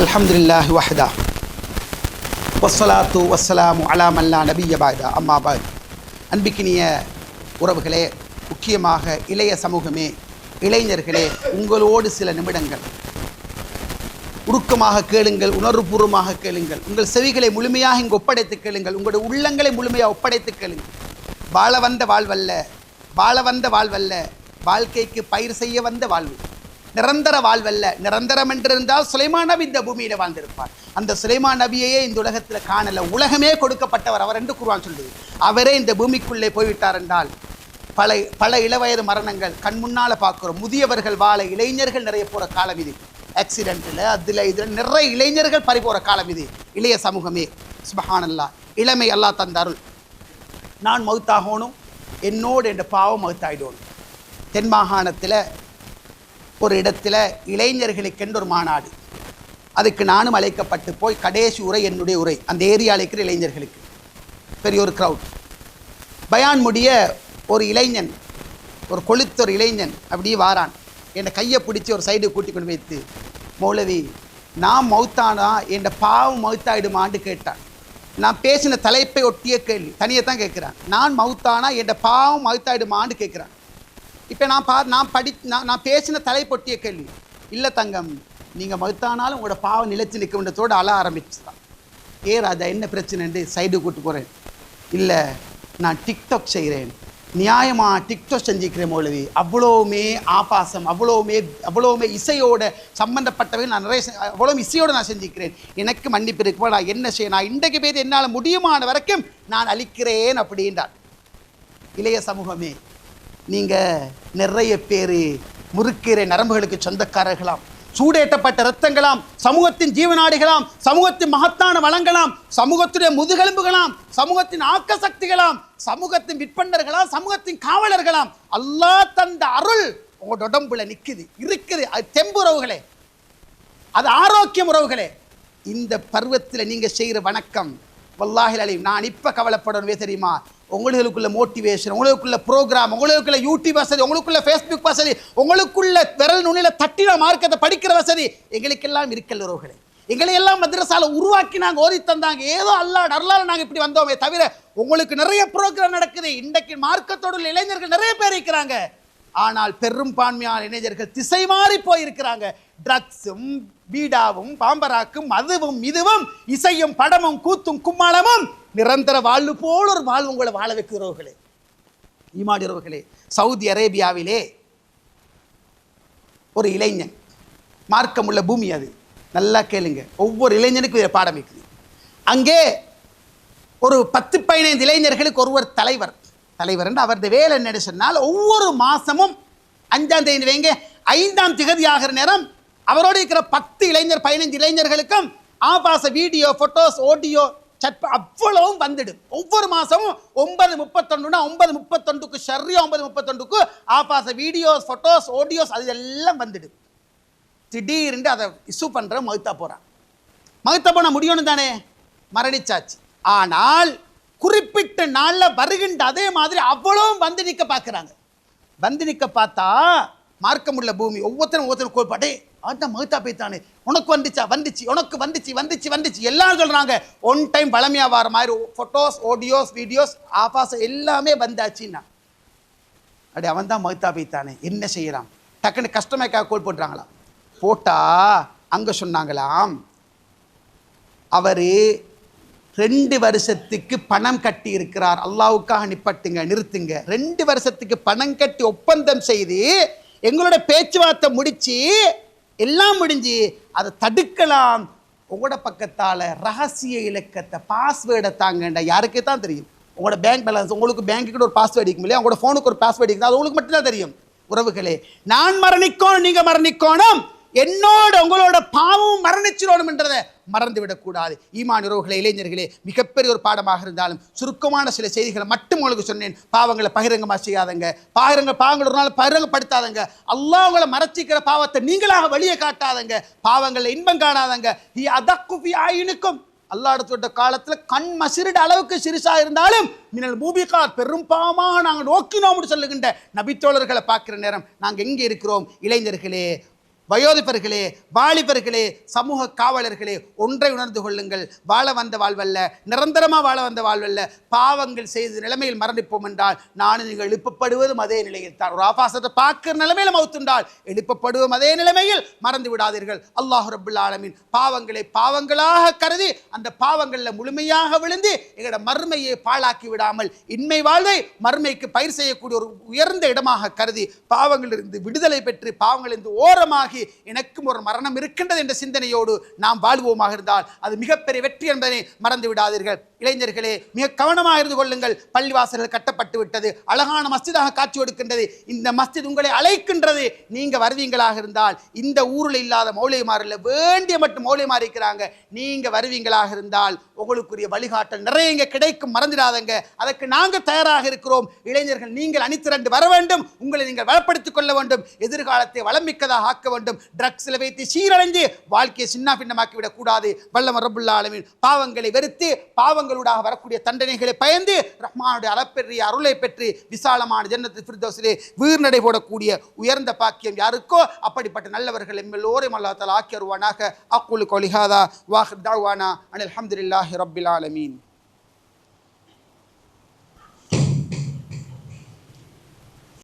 அல்ஹம்துலில்லாஹி வஹதா வஸ்ஸலாத்து வஸ்ஸலாம் அலா மல்லா நபிய பாய்தா அம்மா பாய் அன்பிக்கினிய உறவுகளே முக்கியமாக இளைய சமூகமே இளைஞர்களே உங்களோடு சில நிமிடங்கள். உருக்கமாக கேளுங்கள் உணர்வுபூர்வமாக கேளுங்கள். உங்கள் செவிகளை முழுமையாக இங்கு ஒப்படைத்து கேளுங்கள். உங்களுடைய உள்ளங்களை முழுமையாக ஒப்படைத்து கேளுங்கள். வாழ வந்த வாழ்வல்ல வாழ வந்த வாழ்வல்ல வாழ்க்கைக்கு பயிர் செய்ய வந்த வாழ்வு. நிரந்தர வாழ்வல்ல. நிரந்தரம் என்றிருந்தால் சுலைமான் நபி இந்த பூமியில வாழ்ந்திருப்பார். அந்த சுலைமான் நபியையே இந்த உலகத்தில் காணல. உலகமே கொடுக்கப்பட்டவர் அவர் என்று குருவான் சொல்லுது. அவரே இந்த பூமிக்குள்ளே போய்விட்டார் என்றால் பல பல இளவயது மரணங்கள் கண் முன்னால பார்க்குறோம். முதியவர்கள் வாழ இளைஞர்கள் நிறைய போற காலம் இது. ஆக்சிடென்ட்டில் அதில் இதில் நிறைய இளைஞர்கள் பறி போகிற காலம் இது. இளைய சமூகமே. சுபஹானல்லா. இளமை அல்லாஹ் தந்தாருள். நான் மவுத்தாகணும். என்னோடு என்ற பாவம் மவுத்தாயிடணும் தென் மாகாணத்தில் ஒரு இடத்துல இளைஞர்களுக்கென்று ஒரு மாநாடு. அதுக்கு நானும் அழைக்கப்பட்டு போய் கடைசி உரை என்னுடைய உரை. அந்த ஏரியாவில் இருக்கிற இளைஞர்களுக்கு. பெரிய ஒரு க்ரௌட் பயான் முடிய ஒரு இளைஞன் ஒரு கொளுத்த ஒரு இளைஞன் அப்படியே வாரான். என்னை கையை பிடிச்சி ஒரு சைடு கூட்டி கொண்டு வைத்து மௌலவி நான் மௌத்தானா? என் பாவம் மௌத்தாயிடுமான்னு கேட்டான். நான் பேசின தலைப்பை ஒட்டிய கேள்வி. தனியை தான் கேட்குறான். நான் மௌத்தானா? என் பாவம் மௌத்தாயிடுமான்னு கேட்குறான். இப்போ நான் பா நான் படி நான் நான் பேசின தலைப்பொட்டிய கேள்வி. இல்லை தங்கம் நீங்கள் மறுத்தானாலும் உங்களோட பாவம் நிலைச்சு நிற்க வேண்டியதோடு அழ ஆரம்பிச்சுதான் ஏ ராஜா என்ன பிரச்சனைன்ட்டு சைடு கூட்டு போகிறேன் இல்லை நான் டிக்டாக் செய்கிறேன் நியாயமாக டிக்டாக் செஞ்சுக்கிறேன் மௌலவி. அவ்வளோவுமே ஆபாசம் அவ்வளோவுமே அவ்வளோவுமே இசையோட சம்பந்தப்பட்டவை நான் நிறைய அவ்வளோ இசையோடு நான் செஞ்சுக்கிறேன். எனக்கு மன்னிப்பு இருக்குப்பா நான் என்ன செய்ய நான் இன்றைக்கு பேர் என்னால் முடியுமான வரைக்கும் நான் அழிக்கிறேன் அப்படின்றார். இளைய சமூகமே நீங்கள் நிறைய பேர் முறுக்கீரை நரம்புகளுக்கு சொந்தக்காரர்களாம். சூடேற்றப்பட்ட ரத்தங்களாம் சமூகத்தின் ஜீவநாடிகளாம் சமூகத்தின் மகத்தான வளங்களாம் சமூகத்துடைய முதுகெலும்புகளாம் சமூகத்தின் ஆக்க சக்திகளாம் சமூகத்தின் விற்பனர்களாம் சமூகத்தின் காவலர்களாம். அல்லா தந்த அருள் உங்களோட உடம்புல நிற்குது இருக்குது. அது தெம்புறவுகளே அது ஆரோக்கியம் உறவுகளே. இந்த பருவத்தில் நீங்கள் செய்கிற வணக்கம் வல்லாஹில் அலீம் நான் இப்போ கவலைப்படணுமே தெரியுமா? உங்களுக்குள்ள மோட்டிவேஷன் உங்களுக்குள்ள ப்ரோக்ராம் உங்களுக்குள்ள யூடியூப் வசதி உங்களுக்குள்ள ஃபேஸ்புக் வசதி உங்களுக்குள்ள விரல் நுனியில் தட்டின மார்க்கத்தை படிக்கிற வசதி எங்களுக்கெல்லாம் இருக்கல் ரோகே எங்களை எல்லாம் மதரசால உருவாக்கி நாங்கள் ஓதி தந்தாங்க ஏதோ அல்லா டர்லால நாங்கள் இப்படி வந்தோமே தவிர உங்களுக்கு நிறைய ப்ரோக்ராம் நடக்குது. இன்றைக்கு மார்க்கத்தோடு இளைஞர்கள் நிறைய பேர் இருக்கிறாங்க. ஆனால் பெரும்பான்மையான இளைஞர்கள் திசை மாறி போயிருக்கிறாங்க. ட்ரக்ஸும் பீடாவும் பாம்பராக்கும் மதுவும் இதுவும் இசையும் படமும் கூத்தும் கும்மாளமும் நிரந்தர வாழ்வு போல ஒரு வாழ்வு உங்களை வாழ வைக்கிறவர்களே. ஈமாடுறவர்களே சவுதி அரேபியாவிலே ஒரு இளைஞன் மார்க்கமுள்ள பூமி அது. நல்லா கேளுங்க ஒவ்வொரு இளைஞனுக்கும் இதை பாடம் இருக்குது. அங்கே ஒரு பத்து பதினைந்து இளைஞர்களுக்கு ஒருவர் தலைவர். தலைவர் என்று அவரது வேலை என்ன சொன்னால் ஒவ்வொரு மாசமும் அஞ்சாம் தேதி வைங்க ஐந்தாம் திகதி ஆகிற நேரம் அவரோடு இருக்கிற பத்து இளைஞர் பதினைந்து இளைஞர்களுக்கும் ஆபாச வீடியோ ஃபோட்டோஸ் ஆடியோ சட் அவ்வளவும் வந்துடும். ஒவ்வொரு மாதமும் ஒன்பது முப்பத்தொண்டுனா ஒன்பது முப்பத்தொண்டுக்கு ஷர்ரி ஒன்பது முப்பத்தொண்டுக்கு ஆபாச வீடியோஸ் ஃபோட்டோஸ் ஆடியோஸ் அது எல்லாம் வந்துடும். திடீர்னு அதை இஷ்யூ பண்ணுற மகுத்தா போகிறான் மகுத்தா போன முடியும்னு தானே? மரணிச்சாச்சு. ஆனால் குறிப்பிட்ட நாளில் வருகின்ற அதே மாதிரி அவ்வளவும் வந்து நிற்க பார்க்குறாங்க வந்து நிற்க பார்த்தா மார்க்கமுள்ள பூமி ஒவ்வொருத்தரும் ஒவ்வொருத்தரும் கோல்பாட்டே ஆட்டா மகுத்தா போய்த்தானே உனக்கு வந்துச்சா? வந்துச்சு. உனக்கு வந்துச்சு வந்துச்சு வந்துச்சு. எல்லாரும் சொல்கிறாங்க ஒன் டைம் பழமையாக வர மாதிரி ஃபோட்டோஸ் ஆடியோஸ் வீடியோஸ் ஆபாசம் எல்லாமே வந்தாச்சுன்னா. அப்படி அவன் தான் மகுத்தா பேத்தானே என்ன செய்யறான்? டக்குன்னு கஸ்டமேக்காக கோல் போட்டுறாங்களாம் போட்டா அங்கே சொன்னாங்களாம் அவர் ரெண்டு வருஷத்துக்கு பணம் கட்டி இருக்கிறார். அல்லாவுக்காக நிப்பட்டுங்க நிறுத்துங்க. ரெண்டு வருஷத்துக்கு பணம் கட்டி ஒப்பந்தம் செய்து எங்களோட பேச்சுவார்த்தை முடிச்சு எல்லாம் முடிஞ்சு அதை தடுக்கலாம். உங்களோட பக்கத்தால் ரகசிய இலக்கத்தை பாஸ்வேர்டை தாங்கண்டா. யாருக்கே தான் தெரியும். உங்களோட பேங்க் பேலன்ஸ் உங்களுக்கு பேங்க்குக்கு ஒரு பாஸ்வேர்டு இருக்கும் இல்லையா? உங்களோட ஃபோனுக்கு ஒரு பாஸ்வேர்டு இருக்குது அது உங்களுக்கு மட்டும்தான் தெரியும். உறவுகளே நான் மரணிக்கோணும் நீங்கள் மரணிக்கோணும். என்னோட உங்களோட பாவம் மரணிச்சிடணும்ன்றதை மறந்துவிடக்கூடாது. மறந்து விடக்கூடாது ஈமான் உறவுகளே இளைஞர்களே மிகப்பெரிய ஒரு பாடமாக இருந்தாலும் சுருக்கமான சில செய்திகளை மட்டும் உங்களுக்கு சொன்னேன். பாவங்களை பகிரங்கமாக செய்யாதங்க. பாகிரங்க பாவங்கள் ஒரு நாள் பகிரங்கப்படுத்தாதங்க. அல்லா உங்களை மறைச்சிக்கிற பாவத்தை நீங்களாக வெளியே காட்டாதங்க. பாவங்களை இன்பம் காணாதங்க. அதக்குபி ஆயினுக்கும் அல்லாடத்தோட காலத்துல கண் மசிறிட அளவுக்கு சிறுசா இருந்தாலும் மின்னல் மூபிகார் பெரும் பாவமாக நாங்கள் நோக்கினோம்னு சொல்லுகின்ற நபித்தோழர்களை பார்க்கிற நேரம் நாங்கள் எங்கே இருக்கிறோம்? இளைஞர்களே வயோதிபர்களே வாலிபர்களே சமூக காவலர்களே ஒன்றை உணர்ந்து கொள்ளுங்கள். வாழ வந்த வாழ்வல்ல நிரந்தரமாக வாழ வந்த வாழ்வல்ல பாவங்கள் செய்து நிலைமையில் மரணிப்போம் என்றால் நானும் நீங்கள் எழுப்பப்படுவதும் அதே நிலையில் தான். ஒரு ஆபாசத்தை பார்க்கிற நிலைமையில் மவுத்துண்டால் எழுப்பப்படுவதும் அதே நிலைமையில் மறந்து விடாதீர்கள். அல்லாஹ் ரபுல் ஆலமின். பாவங்களை பாவங்களாக கருதி அந்த பாவங்களில் முழுமையாக விழுந்து எங்களோட மறுமையை பாழாக்கி விடாமல் இன்மை வாழ்வை மறுமைக்கு பயிர் செய்யக்கூடிய ஒரு உயர்ந்த இடமாக கருதி பாவங்களிலிருந்து விடுதலை பெற்று பாவங்களிலிருந்து ஓரமாக எனக்கும் ஒரு மரணம் இருக்கின்றது என்ற சிந்தனையோடு நாம் வாழ்வோமாக இருந்தால் அது மிகப்பெரிய வெற்றி என்பதை மறந்து விடாதீர்கள். இளைஞர்களே மிக கவனமாக இருந்து கொள்ளுங்கள். பள்ளிவாசல்கள் கட்டப்பட்டு விட்டது. அழகான மஸ்ஜிதாக காட்சி கொடுக்கின்றது. இந்த மஸ்ஜித் உங்களை அழைக்கின்றது. நீங்கள் வருவீங்களாக இருந்தால் இந்த ஊரில் இல்லாத மௌலிமாரில் வேண்டிய மட்டும் மௌலிமார் இருக்கிறாங்க. நீங்க வருவீங்களாக இருந்தால் உங்களுக்குரிய வழிகாட்டல் நிறைய இங்க கிடைக்கும். மறந்துடாதங்க. அதற்கு நாங்க தயாராக இருக்கிறோம். இளைஞர்கள் நீங்கள் அணித்திரண்டு வர வேண்டும். உங்களை நீங்கள் வளப்படுத்திக் கொள்ள வேண்டும். எதிர்காலத்தை வளமிக்கதாக ஆக்க வேண்டும். ட்ரக்ஸில் வைத்து சீரழிஞ்சு வாழ்க்கையை சின்ன பின்னமாக்கி விடக்கூடாது. வல்லம ரபுல்லா ஆலமீன். பாவங்களை வெறுத்து பாவங்களூடாக வரக்கூடிய தண்டனைகளை பயந்து ரஹ்மானுடைய அளப்பெரிய அருளை பெற்று விசாலமான ஜன்னத்து ஃபிர்தௌஸிலே வீர்நடை போடக்கூடிய உயர்ந்த பாக்கியம் யாருக்கோ அப்படிப்பட்ட நல்லவர்கள் எல்லோரையும் அல்லா தலா ஆக்கி வருவானாக அக்குலு கொலிஹாதா வாஹ் தாவானா அனில் அஹமதுல்லாஹி ரபில் ஆலமீன்.